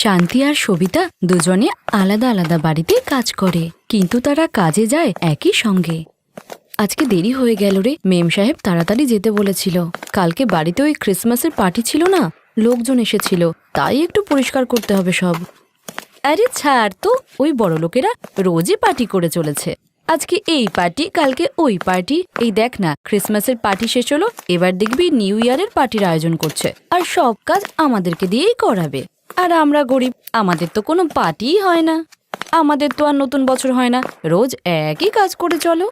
শান্তি আর সবিতা দুজনে আলাদা আলাদা বাড়িতে কাজ করে, কিন্তু তারা কাজে যায় একই সঙ্গে। আজকে দেরি হয়ে গেল রে, মেম সাহেব তাড়াতাড়ি যেতে বলেছিল। কালকে বাড়িতে ওই ক্রিসমাসের পার্টি ছিল না, লোকজন এসেছিল, তাই একটু পরিষ্কার করতে হবে সব। আরে ছাড় তো, ওই বড় লোকেরা রোজই পার্টি করে চলেছে। আজকে এই পার্টি, কালকে ওই পার্টি। এই দেখ না, ক্রিসমাসের পার্টি শেষ হলো, এবার দেখবি নিউ ইয়ারের পার্টির আয়োজন করছে, আর সব কাজ আমাদেরকে দিয়েই করাবে। আর আমরা গরিব, আমাদের তো কোনো পার্টিই হয় না। আমাদের তো আর নতুন বছর হয় না, রোজ একই কাজ করে চলো।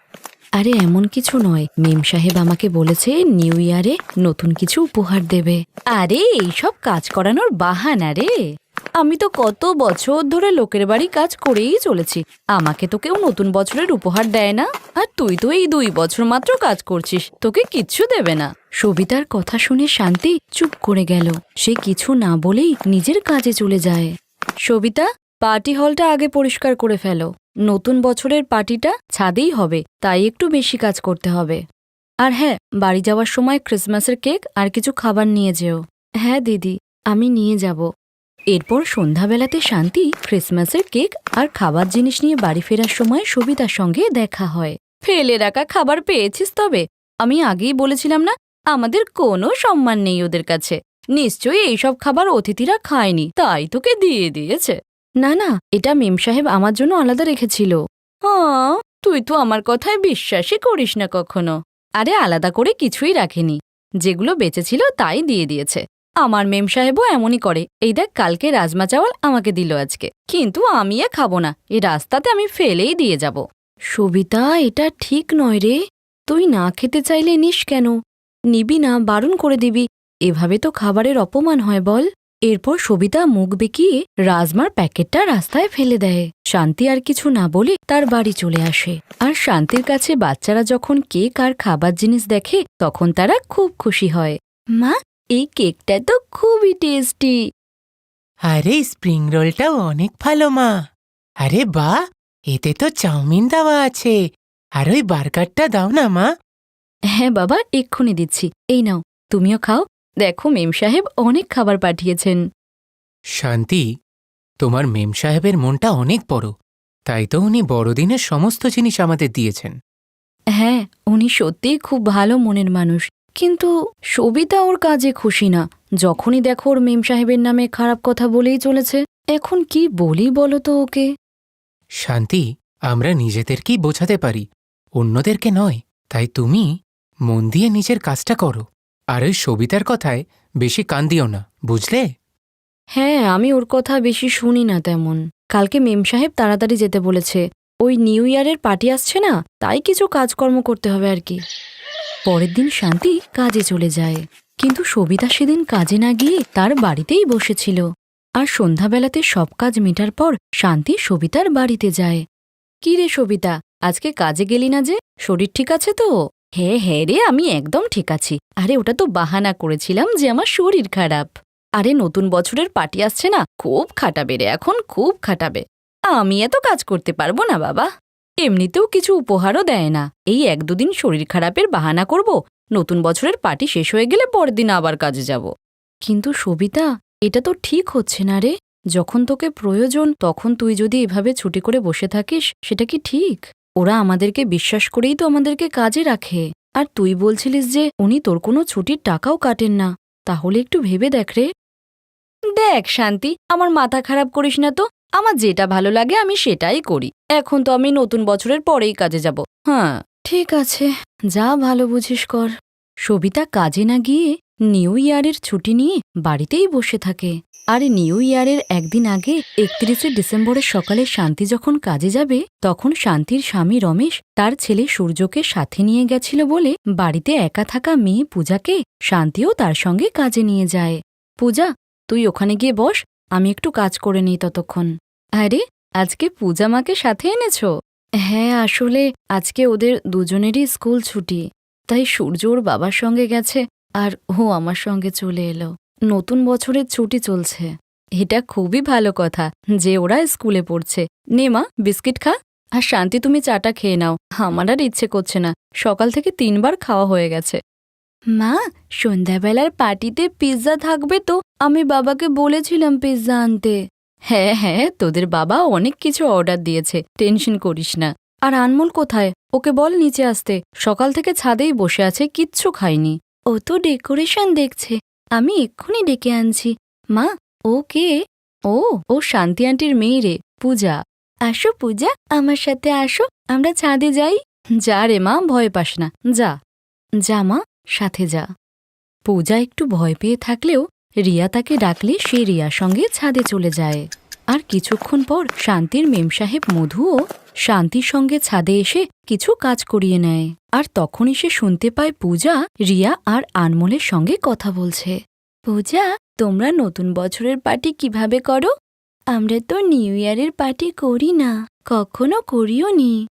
আরে এমন কিছু নয়, মেম সাহেব আমাকে বলেছে নিউ ইয়ারে নতুন কিছু উপহার দেবে। আরে, এইসব কাজ করানোর বাহানা রে। আমি তো কত বছর ধরে লোকের বাড়ি কাজ করেই চলেছি। আমাকে তো কেউ নতুন বছরের উপহার দেয় না। আর তুই তো এই দুই বছর মাত্র কাজ করছিস, তোকে কিচ্ছু দেবে না। সবিতার কথা শুনে শান্তি চুপ করে গেল। সে কিছু না বলেই নিজের কাজে চলে যায়। সবিতা, পার্টি হলটা আগে পরিষ্কার করে ফেলো। নতুন বছরের পার্টিটা ছাদেই হবে, তাই একটু বেশি কাজ করতে হবে। আর হ্যাঁ বাড়ি যাওয়ার সময় ক্রিসমাসের কেক আর কিছু খাবার নিয়ে যেও। হ্যাঁ দিদি, আমি নিয়ে যাব। এরপর সন্ধ্যাবেলাতে শান্তি ক্রিসমাসের কেক আর খাবার জিনিস নিয়ে বাড়ি ফেরার সময় সবিতার সঙ্গে দেখা হয়। ফেলে রাখা খাবার পেয়েছিস তবে? আমি আগেই বলেছিলাম না, আমাদের কোনো সম্মান নেই ওদের কাছে। নিশ্চয়ই এইসব খাবার অতিথিরা খায়নি, তাই তোকে দিয়ে দিয়েছে। না না, এটা মেম সাহেব আমার জন্য আলাদা রেখেছিল। হ্যাঁ তুই তো আমার কথায় বিশ্বাসই করিস না কখনো। আরে আলাদা করে কিছুই রাখেনি। যেগুলো বেঁচেছিল তাই দিয়ে দিয়েছে। আমার মেম সাহেবও এমনই করে। এই দেখ কালকে রাজমা চাওয়াল আমাকে দিল আজকে। কিন্তু আমি এ খাব না। এ রাস্তাতে আমি ফেলেই দিয়ে যাব। সবিতা এটা ঠিক নয় রে। তুই না খেতে চাইলে নিস কেন? নিবি না বারণ করে দিবি। এভাবে তো খাবারের অপমান হয় বল। এরপর সবিতা মুখ বেঁকিয়ে রাজমার প্যাকেটটা রাস্তায় ফেলে দেয়। শান্তি আর কিছু না বলে তার বাড়ি চলে আসে। আর শান্তির কাছে বাচ্চারা যখন কেক আর খাবার জিনিস দেখে তখন তারা খুব খুশি হয়। মা এই কেকটা তো খুবই টেস্টি। আরে স্প্রিং রোলটাও অনেক ভালো মা। আরে বা এতে তো চাউমিন দেওয়া আছে। আর ওই বার্গারটা দাও না মা। হ্যাঁ বাবা এক্ষুনি দিচ্ছি। এই নাও তুমিও খাও। দেখো মেম সাহেব অনেক খাবার পাঠিয়েছেন। শান্তি তোমার মেম সাহেবের মনটা অনেক বড়। তাই তো উনি বড়দিনের সমস্ত জিনিস আমাদের দিয়েছেন। হ্যাঁ উনি সত্যিই খুব ভালো মনের মানুষ। কিন্তু সবিতা ওর কাজে খুশি না। যখনই দেখো ওর মেম সাহেবের নামে খারাপ কথা বলেই চলেছে এখন কি বলি বলো তো ওকে? শান্তি আমরা নিজেদেরকেই বোঝাতে পারি? অন্যদেরকে নয় তাই তুমি মন দিয়ে নিজের কাজটা করো। আর ওই সবিতার কথায় বেশি কান দিও না বুঝলে? হ্যাঁ আমি ওর কথা বেশি শুনি না তেমন। কালকে মেম সাহেব তাড়াতাড়ি যেতে বলেছে। ওই নিউ ইয়ারের পার্টি আসছে না তাই কিছু কাজকর্ম করতে হবে আর কি। পরের দিন শান্তি কাজে চলে যায়। কিন্তু সবিতা সেদিন কাজে না গিয়ে তার বাড়িতেই বসেছিল। আর সন্ধ্যাবেলাতে সব কাজ মেটার পর শান্তি সবিতার বাড়িতে যায়। কি রে সবিতা, আজকে কাজে গেলি না যে? শরীর ঠিক আছে তো? হ্যাঁ হ্যাঁ রে, আমি একদম ঠিক আছি। আরে, ওটা তো বাহানা করেছিলাম যে আমার শরীর খারাপ। আরে, নতুন বছরের পার্টি আসছে না? খুব খাটাবে রে এখন, খুব খাটাবে। আমি এত কাজ করতে পারব না বাবা। এমনিতেও কিছু উপহারও দেয় না। এই এক দুদিন শরীর খারাপের বাহানা করব, নতুন বছরের পার্টি শেষ হয়ে গেলে পরের দিন আবার কাজে যাব। কিন্তু সবিতা এটা তো ঠিক হচ্ছে না রে। যখন তোকে প্রয়োজন, তখন তুই যদি এভাবে ছুটি করে বসে থাকিস, সেটা কি ঠিক? ওরা আমাদেরকে বিশ্বাস করেই তো আমাদেরকে কাজে রাখে। আর তুই বলছিলিস যে, উনি তোর কোনো ছুটির টাকাও কাটেন না। তাহলে একটু ভেবে দেখ রে। দেখ, শান্তি, আমার মাথা খারাপ করিস না তো। আমার যেটা ভালো লাগে আমি সেটাই করি। এখন তো আমি নতুন বছরের পরেই কাজে যাব। হ্যাঁ ঠিক আছে। যা ভালো বুঝিস কর। সবিতা কাজে না গিয়ে নিউ ইয়ারের ছুটি নিয়ে বাড়িতেই বসে থাকে। আর নিউ ইয়ারের একদিন আগে একত্রিশে ডিসেম্বরের সকালে শান্তি যখন কাজে যাবে, তখন শান্তির স্বামী রমেশ তার ছেলে সূর্যকে সাথে নিয়ে গেছিল বলে বাড়িতে একা থাকা মেয়ে পূজাকে শান্তিও তার সঙ্গে কাজে নিয়ে যায়। পূজা, তুই ওখানে গিয়ে বস আমি একটু কাজ করে নিই ততক্ষণ। আরে, আজকে পূজা মাকে সাথে এনেছ? হ্যাঁ আসলে আজকে ওদের দুজনেরই স্কুল ছুটি। তাই সূর্য ওর বাবার সঙ্গে গেছে আর ও আমার সঙ্গে চলে এলো। নতুন বছরের ছুটি চলছে। এটা খুবই ভালো কথা যে ওরা স্কুলে পড়ছে। নে মা, বিস্কিট খা। আর শান্তি তুমি চাটা খেয়ে নাও। আমার আর ইচ্ছে করছে না। সকাল থেকে তিনবার খাওয়া হয়ে গেছে। মা, সন্ধ্যাবেলার পার্টিতে পিৎজা থাকবে তো? আমি বাবাকে বলেছিলাম পিৎজা আনতে। হ্যাঁ হ্যাঁ তোদের বাবা অনেক কিছু অর্ডার দিয়েছে টেনশন করিস না। আর আনমোল কোথায়? ওকে বল নিচে আসতে। সকাল থেকে ছাদেই বসে আছে, কিচ্ছু খায়নি ও তো ডেকোরেশন দেখছে। আমি এক্ষুনি ডেকে আনছি। মা, ও কে? ও ও শান্তি আন্টির মেয়ে রে, পূজা। আসো পূজা, আমার সাথে আসো, আমরা ছাদে যাই। যা রে মা, ভয় পাস না। যা। যা মা। সাথে যা। পূজা একটু ভয় পেয়ে থাকলেও রিয়া তাকে ডাকলে সে রিয়ার সঙ্গে ছাদে চলে যায়। আর কিছুক্ষণ পর শান্তির মেমসাহেব মধুও শান্তির সঙ্গে ছাদে এসে কিছু কাজ করিয়ে নেয়। আর তখনই সে শুনতে পায় পূজা রিয়া আর আনমোলের সঙ্গে কথা বলছে। পূজা, তোমরা নতুন বছরের পার্টি কীভাবে করো? আমরা তো নিউ ইয়ারের পার্টি করি না, কখনো করিও নি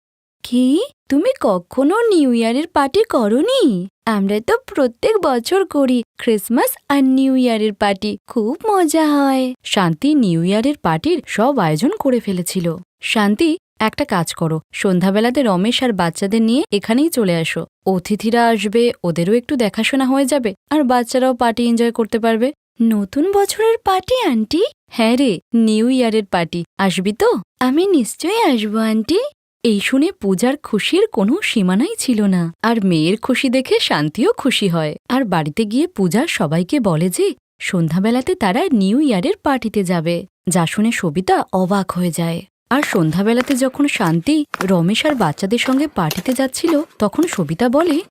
কি তুমি কখনো নিউ ইয়ারের পার্টি করনি? আমরা তো প্রত্যেক বছর করি ক্রিসমাস আর নিউ ইয়ারের পার্টি। খুব মজা হয়। শান্তি নিউ ইয়ারের পার্টির সব আয়োজন করে ফেলেছিল। শান্তি, একটা কাজ করো। সন্ধ্যাবেলাতে রমেশ আর বাচ্চাদের নিয়ে এখানেই চলে আসো। অতিথিরা আসবে, ওদেরও একটু দেখাশোনা হয়ে যাবে আর বাচ্চারাও পার্টি এনজয় করতে পারবে। নতুন বছরের পার্টি, আন্টি? হ্যাঁ রে, নিউ ইয়ারের পার্টি। আসবি তো? আমি নিশ্চয়ই আসব, আন্টি। এই শুনে পূজার খুশির কোনো সীমানাই ছিল না। আর মেয়ের খুশি দেখে শান্তিও খুশি হয়। আর বাড়িতে গিয়ে পূজা সবাইকে বলে যে, সন্ধ্যাবেলাতে তারা নিউ ইয়ারের পার্টিতে যাবে। যা শুনে সবিতা অবাক হয়ে যায়। আর সন্ধ্যাবেলাতে যখন শান্তি, রমেশ আর বাচ্চাদের সঙ্গে পার্টিতে যাচ্ছিল, তখন সবিতা বলে,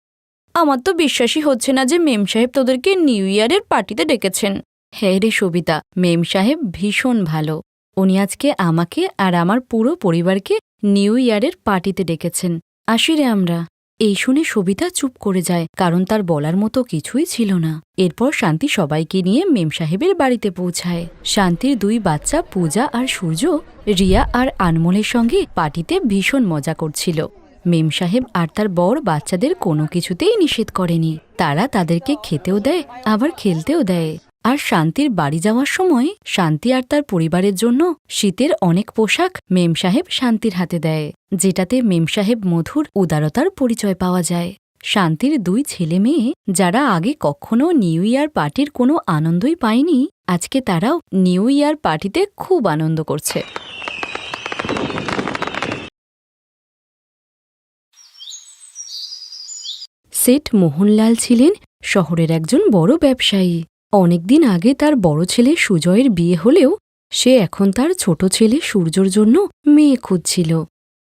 আমার তো বিশ্বাসই হচ্ছে না যে মেম সাহেব তোদেরকে নিউ ইয়ারের পার্টিতে ডেকেছেন। হ্যাঁ রে সবিতা, মেম সাহেব ভীষণ ভালো। উনি আজকে আমাকে আর আমার পুরো পরিবারকে নিউ ইয়ারের পার্টিতে ডেকেছেন। আসি রে আমরা। এই শুনে সবিতা চুপ করে যায়, কারণ তার বলার মতো কিছুই ছিল না। এরপর শান্তি সবাইকে নিয়ে মেম সাহেবের বাড়িতে পৌঁছায়। শান্তির দুই বাচ্চা পূজা আর সূর্য, রিয়া আর আনমোলের সঙ্গে পার্টিতে ভীষণ মজা করছিল। মেম সাহেব আর তার বর বাচ্চাদের কোনো কিছুতেই নিষেধ করেনি। তারা তাদেরকে খেতেও দেয়, আবার খেলতেও দেয়। আর শান্তির বাড়ি যাওয়ার সময় শান্তি আর তার পরিবারের জন্য শীতের অনেক পোশাক মেম সাহেব শান্তির হাতে দেয়, যেটাতে মেম সাহেব মধুর উদারতার পরিচয় পাওয়া যায়। শান্তির দুই ছেলে মেয়ে, যারা আগে কখনো নিউ ইয়ার পার্টির কোনো আনন্দই পায়নি, আজকে তারাও নিউ ইয়ার পার্টিতে খুব আনন্দ করছে। সেট মোহনলাল ছিলেন শহরের একজন বড় ব্যবসায়ী। অনেকদিন আগে তার বড় ছেলে সুজয়ের বিয়ে হলেও সে এখন তার ছোট ছেলে সূর্যর জন্য মেয়ে খুঁজছিল।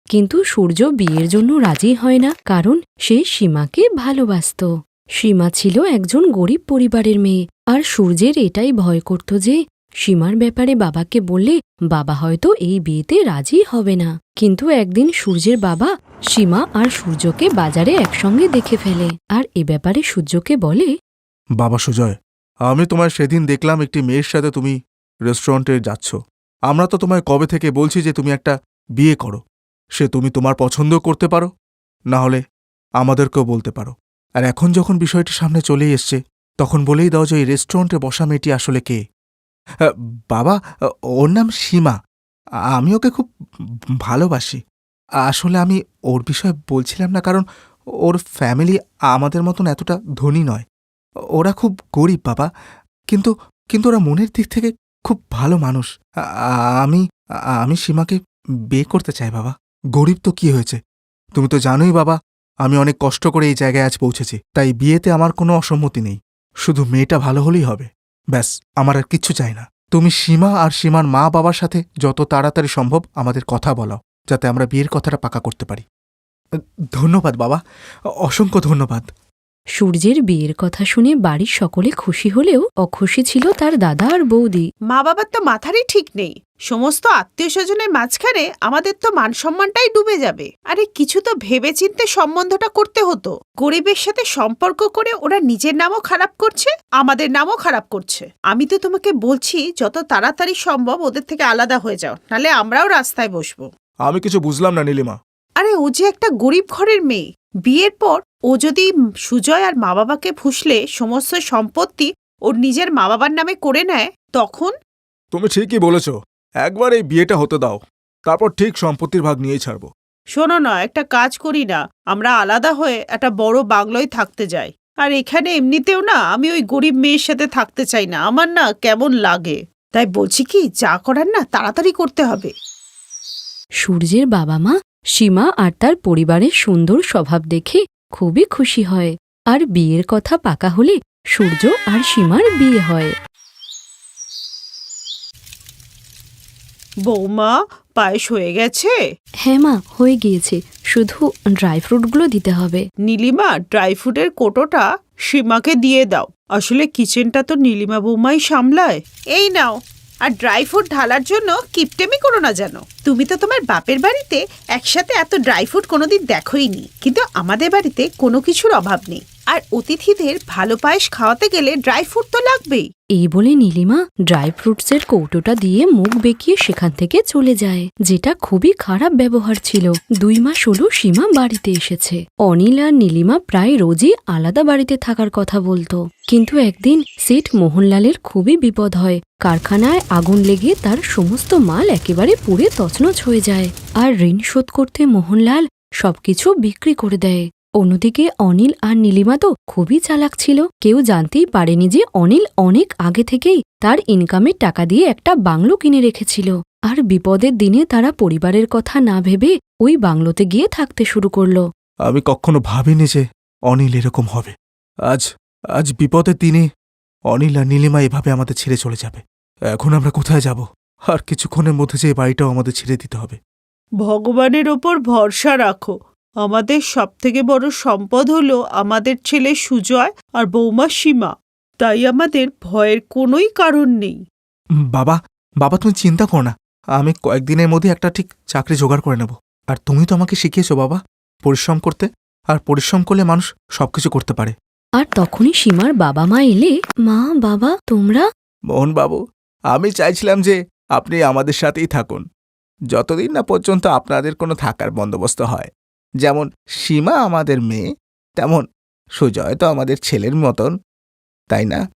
কিন্তু সূর্য বিয়ের জন্য রাজি হয় না, কারণ সে সীমাকে ভালোবাসত। সীমা ছিল একজন গরিব পরিবারের মেয়ে, আর সূর্যের এটাই ভয় করত যে সীমার ব্যাপারে বাবাকে বললে বাবা হয়তো এই বিয়েতে রাজি হবে না। কিন্তু একদিন সূর্যের বাবা সীমা আর সূর্যকে বাজারে একসঙ্গে দেখে ফেলে, আর এ ব্যাপারে সূর্যকে বলে, বাবা সুজয় আমি তোমায় সেদিন দেখলাম একটি মেয়ের সাথে তুমি রেস্টুরেন্টে যাচ্ছ। আমরা তো তোমায় কবে থেকে বলছি যে তুমি একটা বিয়ে করো। সে তুমি তোমার পছন্দ করতে পারো, না হলে আমাদেরকেও বলতে পারো। আর এখন যখন বিষয়টি সামনে চলেই এসছে, তখন বলেই দাও যে এই রেস্টুরেন্টে বসা মেয়েটি আসলে কে? বাবা, ওর নাম সীমা। আমি ওকে খুব ভালোবাসি। আসলে আমি ওর বিষয়ে বলছিলাম না, কারণ ওর ফ্যামিলি আমাদের মতন এতটা ধনী নয়। ওরা খুব গরিব, বাবা। কিন্তু কিন্তু ওরা মনের দিক থেকে খুব ভালো মানুষ। আমি আমি সীমাকে বিয়ে করতে চাই, বাবা। গরিব তো কি হয়েছে? তুমি তো জানোই, বাবা, আমি অনেক কষ্ট করে এই জায়গায় আজ পৌঁছেছি। তাই বিয়েতে আমার কোনো অসম্মতি নেই। শুধু মেয়েটা ভালো হলেই হবে। ব্যাস, আমার আর কিচ্ছু চাই না। তুমি সীমা আর সীমার মা বাবার সাথে যত তাড়াতাড়ি সম্ভব আমাদের কথা বলাও, যাতে আমরা বিয়ের কথাটা পাকা করতে পারি। ধন্যবাদ, বাবা। অসংখ্য ধন্যবাদ। সূর্যের বিয়ের কথা শুনে বাড়ির সকলে খুশি হলেও অখুশি ছিল তার দাদা আর বৌদি। মা বাবার তো মাথারই ঠিক নেই। সমস্ত আত্মীয় স্বজনের মাঝখানে আমাদের তো মান সম্মানটাই ডুবে যাবে। আরে কিছু তো ভেবে চিনতে সম্বন্ধটা করতে হতো। গরিবের সাথে সম্পর্ক করে ওরা নিজের নামও খারাপ করছে আমাদের নামও খারাপ করছে। আমি তো তোমাকে বলছি যত তাড়াতাড়ি সম্ভব ওদের থেকে আলাদা হয়ে যাও নালে আমরাও রাস্তায় বসবো। আমি কিছু বুঝলাম না নীলিমা। আরে ও যে একটা গরিব ঘরের মেয়ে। বিয়ের পর ও যদি সুজয় আর মা বাবাকে ফুসলে সমস্ত সম্পত্তি ওর নিজের মা বাবার নামে করে নেয় তখন? তুমি ঠিকই বলেছ। একবার এই বিয়েটা হতে দাও। তারপর ঠিক সম্পত্তির ভাগ নিয়েই ছাড়বো। শোনো না একটা কাজ করি না। আমরা আলাদা হয়ে একটা বড় বাংলোয় থাকতে যাই। আর এখানে এমনিতেও না আমি ওই গরিব মেয়ের সাথে থাকতে চাই না। আমার না কেমন লাগে। তাই বলছি কি যা করার না তাড়াতাড়ি করতে হবে। সূর্যের বাবা মা সীমা আর তার পরিবারের সুন্দর স্বভাব দেখে খুবই খুশি হয়। আর বিয়ের কথা পাকা হলে সূর্য আর সীমার বিয়ে হয়। বৌমা পায়েস হয়ে গেছে? হ্যাঁ মা হয়ে গিয়েছে। শুধু ড্রাই ফ্রুটগুলো দিতে হবে। নীলিমা ড্রাই ফ্রুটের কোটোটা সীমাকে দিয়ে দাও। আসলে কিচেনটা তো নীলিমা বৌমাই সামলায়। এই নাও। আর ড্রাই ফ্রুট ঢালার জন্য কিপটেমি করো না যেন। তুমি তো তোমার বাপের বাড়িতে একসাথে এত ড্রাই ফ্রুট কোনোদিন দেখোই নি, কিন্তু আমাদের বাড়িতে কোনো কিছুর অভাব নেই। আর অতিথিদের ভালো পায়েস খাওয়াতে গেলে ড্রাই ফ্রুট তো লাগবেই। এই বলে নীলিমা ড্রাই ফ্রুটসের কৌটোটা দিয়ে মুখ বেঁকিয়ে সেখান থেকে চলে যায়, যেটা খুবই খারাপ ব্যবহার ছিল। দুই মাস হলো সীমা বাড়িতে এসেছে। অনিল আর নীলিমা প্রায় রোজই আলাদা বাড়িতে থাকার কথা বলতো। কিন্তু একদিন সেট মোহনলালের খুবই বিপদ হয়। কারখানায় আগুন লেগে তার সমস্ত মাল একেবারে পুড়ে তছনছ হয়ে যায়। আর ঋণ শোধ করতে মোহনলাল সবকিছু বিক্রি করে দেয়। অন্যদিকে অনিল আর নীলিমা তো খুবই চালাক ছিল। কেউ জানতেই পারেনি যে অনিল অনেক আগে থেকেই তার ইনকামের টাকা দিয়ে একটা বাংলো কিনে রেখেছিল। আর বিপদের দিনে তারা পরিবারের কথা না ভেবে ওই বাংলোতে গিয়ে থাকতে শুরু করল। আমি কখনো ভাবিনি যে অনিল এরকম হবে। আজ আজ বিপদের দিনে অনিল আর নীলিমা এভাবে আমাদের ছেড়ে চলে যাবে। এখন আমরা কোথায় যাব? আর কিছুক্ষণের মধ্যে যে বাড়িটাও আমাদের ছেড়ে দিতে হবে। ভগবানের ওপর ভরসা রাখো। আমাদের সবথেকে বড় সম্পদ হলো আমাদের ছেলে সুজয় আর বৌমা সীমা। তাই আমাদের ভয়ের কোনোই কারণ নেই। বাবা বাবা তুমি চিন্তা করো না। আমি কয়েকদিনের মধ্যে একটা ঠিক চাকরি জোগাড় করে নেব। আর তুমি তো আমাকে শিখিয়েছো বাবা পরিশ্রম করতে। আর পরিশ্রম করলে মানুষ সবকিছু করতে পারে। আর তখনই সীমার বাবা মা এলে মা বাবা তোমরা? মোহন বাবু আমি চাইছিলাম যে আপনি আমাদের সাথেই থাকুন। যতদিন না পর্যন্ত আপনাদের কোনো থাকার বন্দোবস্ত হয়। যেমন সীমা আমাদের মেয়ে, তেমন সুজয় তো আমাদের ছেলের মতন। তাই না?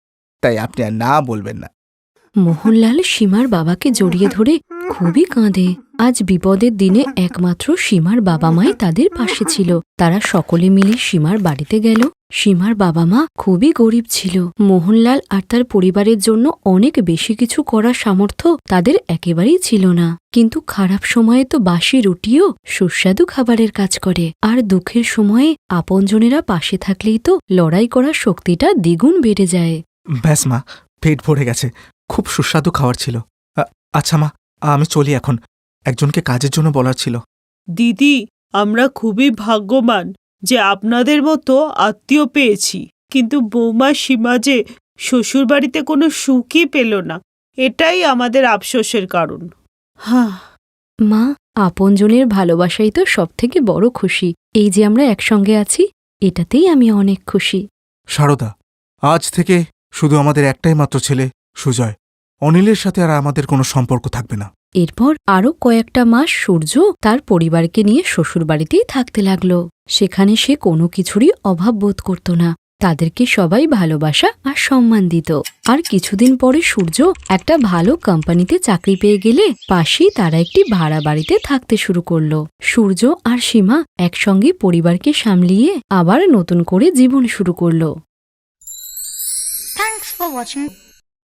তাই আপনি আর না বলবেন না। মোহনলাল সীমার বাবাকে জড়িয়ে ধরে খুবই কাঁদে। আজ বিপদের দিনে একমাত্র সীমার বাবা মাই তাদের পাশে ছিল। তারা সকলে মিলে সীমার বাড়িতে গেল। সীমার বাবা মা খুবই গরিব ছিল। মোহনলাল আর তার পরিবারের জন্য অনেক বেশি কিছু করার সামর্থ্য তাদের একেবারেই ছিল না। কিন্তু খারাপ সময়ে তো বাসি রুটিও সুস্বাদু খাবারের কাজ করে। আর দুঃখের সময়ে আপনজনেরা পাশে থাকলেই তো লড়াই করার শক্তিটা দ্বিগুণ বেড়ে যায়। ব্যাস মা পেট ভরে গেছে। খুব সুস্বাদু খাবার ছিল। আ- আচ্ছা মা আমি চলি এখন। একজনকে কাজের জন্য বলার ছিল। দিদি আমরা খুবই ভাগ্যবান। যে আপনাদের মতো আত্মীয় পেয়েছি। কিন্তু বৌমা সীমা যে শ্বশুরবাড়িতে কোনো সুখই পেল না এটাই আমাদের আফসোসের কারণ। হ্যাঁ মা আপনজনের ভালোবাসাই তো সবথেকে বড় খুশি। এই যে আমরা একসঙ্গে আছি এটাতেই আমি অনেক খুশি। সারদা আজ থেকে শুধু আমাদের একটাই মাত্র ছেলে সুজয়। অনিলের সাথে আর আমাদের কোনো সম্পর্ক থাকবে না। এরপর আরও কয়েকটা মাস সূর্য তার পরিবারকে নিয়ে শ্বশুরবাড়িতেই থাকতে লাগল। সেখানে সে কোনো কিছুরই অভাব বোধ করত না। তাদেরকে সবাই ভালোবাসা আর সম্মান দিত। আর কিছুদিন পরে সূর্য একটা ভালো কোম্পানিতে চাকরি পেয়ে গেলে পাশেই তারা একটি ভাড়া বাড়িতে থাকতে শুরু করল। সূর্য আর সীমা একসঙ্গে পরিবারকে সামলিয়ে আবার নতুন করে জীবন শুরু করল। Thanks for watching.